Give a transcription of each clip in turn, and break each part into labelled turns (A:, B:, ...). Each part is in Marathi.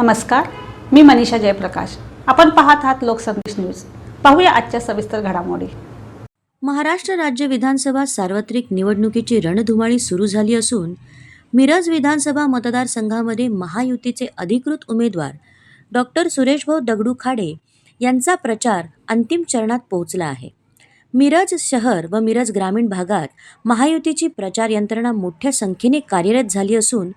A: नमस्कार मी मनीषा जयप्रकाश. आपण पाहत आहात लोकसंदेश न्यूज. पाहूया आजच्या सविस्तर घडामोडी.
B: महाराष्ट्र राज्य विधानसभा सार्वत्रिक निवडणुकीची रणधुमाळी सुरू झाली असून मिरज विधानसभा मतदारसंघामध्ये महायुतीचे अधिकृत उमेदवार डॉक्टर सुरेशभाऊ दगडू खाडे यांचा प्रचार अंतिम चरणात पोहोचला आहे. मिरज शहर व मिरज ग्रामीण भागात महायुतीची प्रचार यंत्रणा मोठ्या संख्येने कार्यरत झाली असून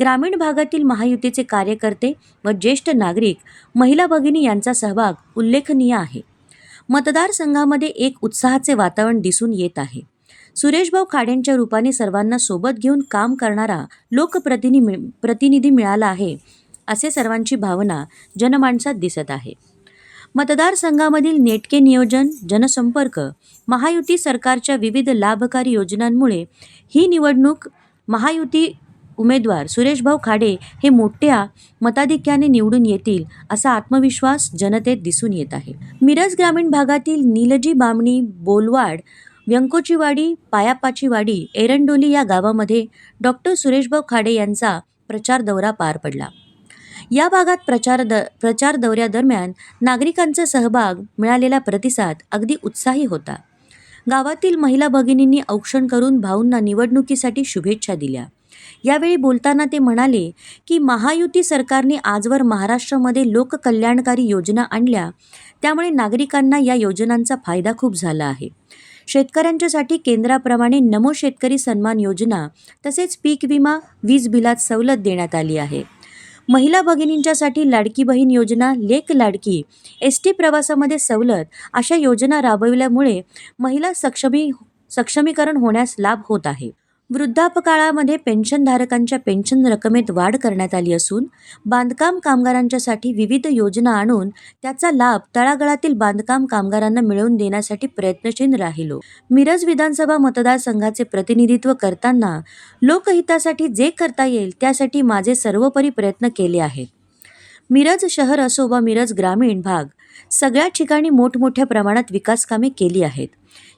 B: ग्रामीण भागातील महायुतीचे कार्यकर्ते व ज्येष्ठ नागरिक महिला भगिनी यांचा सहभाग उल्लेखनीय आहे. मतदारसंघामध्ये एक उत्साहाचे वातावरण दिसून येत आहे. सुरेशभाऊ खाडेंच्या रूपाने सर्वांना सोबत घेऊन काम करणारा लोकप्रतिनि प्रतिनिधी मिळाला आहे असे सर्वांची भावना जनमानसात दिसत आहे. मतदारसंघामधील नेटके नियोजन जनसंपर्क महायुती सरकारच्या विविध लाभकारी योजनांमुळे ही निवडणूक महायुती उमेदवार सुरेशभाऊ खाडे हे मोठ्या मताधिक्याने निवडून येतील असा आत्मविश्वास जनतेत दिसून येत आहे. मिरज ग्रामीण भागातील नीलजी बामणी बोलवाड व्यंकोचीवाडी पायापाचीवाडी एरंडोली या गावामध्ये डॉक्टर सुरेशभाऊ खाडे यांचा प्रचार दौरा पार पडला. या भागात प्रचार द प्रचार दौऱ्यादरम्यान नागरिकांचा सहभाग मिळालेला प्रतिसाद अगदी उत्साही होता. गावातील महिला भगिनींनी औक्षण करून भाऊंना निवडणुकीसाठी शुभेच्छा दिल्या. यावेळी बोलताना ते म्हणाले की महायुती सरकारने आजवर महाराष्ट्रामध्ये लोककल्याणकारी योजना आणल्या. त्यामुळे नागरिकांना या योजनांचा फायदा खूप झाला आहे. शेतकऱ्यांच्यासाठी केंद्राप्रमाणे नमो शेतकरी सन्मान योजना तसेच पीक विमा वीज बिलात सवलत देण्यात आली आहे. महिला भगिनींच्यासाठी लाडकी बहीण योजना लेक लाडकी एस टी प्रवासामध्ये सवलत अशा योजना राबविल्यामुळे महिला सक्षमी सक्षमीकरण होण्यास लाभ होत आहे. वृद्धापकाळामध्ये पेन्शनधारकांच्या पेन्शन रकमेत वाढ करण्यात आली असून बांधकाम कामगारांच्यासाठी विविध योजना आणून त्याचा लाभ तळागाळातील बांधकाम कामगारांना मिळवून देण्यासाठी प्रयत्नशील राहिलो. मिरज विधानसभा मतदारसंघाचे प्रतिनिधित्व करताना लोकहितासाठी जे करता येईल त्यासाठी माझे सर्वोपरी प्रयत्न केले आहेत. मिरज शहर असो वा मिरज ग्रामीण भाग सगळ्या ठिकाणी मोठमोठ्या प्रमाणात विकासकामे केली आहेत.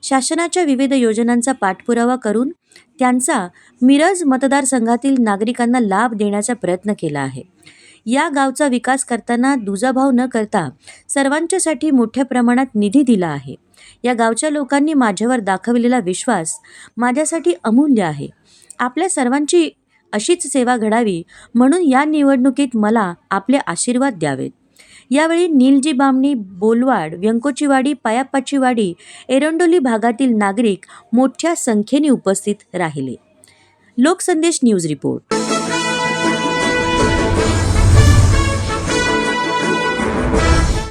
B: शासनाच्या विविध योजनांचा पाठपुरावा करून त्यांचा मिरज मतदारसंघातील नागरिकांना लाभ देण्याचा प्रयत्न केला आहे. या गावचा विकास करताना दुजाभाव न करता सर्वांच्यासाठी मोठ्या प्रमाणात निधी दिला आहे. या गावच्या लोकांनी माझ्यावर दाखवलेला विश्वास माझ्यासाठी अमूल्य आहे. आपल्या सर्वांची अशीच सेवा घडावी म्हणून या निवडणुकीत मला आपले आशीर्वाद द्यावेत. यावेळी नीलजी बामणी बोलवाड व्यंकोचीवाडी पायापाचीवाडी एरंडोली भागातील नागरिक मोठ्या संख्येने उपस्थित राहिले. Lokasandesh news report.